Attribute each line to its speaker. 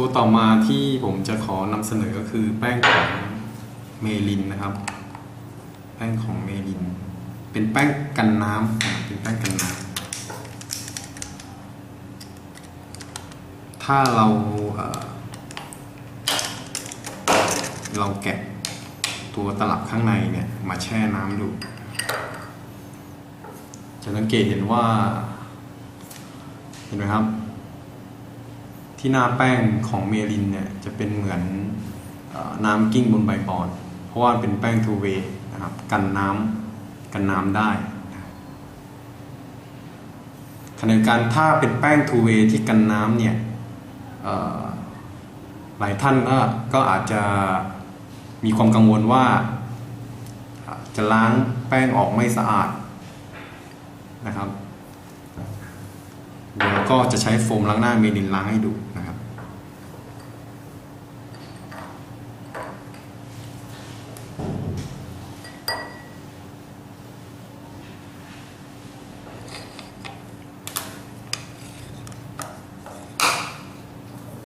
Speaker 1: ตัวต่อมาที่ผมจะขอนำเสนอก็คือแป้งของเมลินนะครับ แป้งของเมลิน เป็นแป้งกันน้ำเป็นแป้งกันน้ำถ้าเราเเราแกะตัวตลับข้างในเนี่ย มาแช่น้ำดู จะสังเกตเห็นว่า เห็นไหมครับ ที่หน้าแป้งของเมลินเนี่ยจะเป็นเหมือนน้ำกิ้งบนใบบอน เพราะว่าเป็นแป้งทูเวย์นะครับกันน้ำกันน้ำได้ขณะเดียวกันถ้าเป็นแป้งทูเวย์ที่กันน้ำเนี่ยหลายท่านก็ก็อาจจะมีความกังวลว่า จะล้างแป้งออกไม่สะอาดนะครับ ก็จะใช้โฟมล้างหน้าเมลินล้างให้ดูนะครับ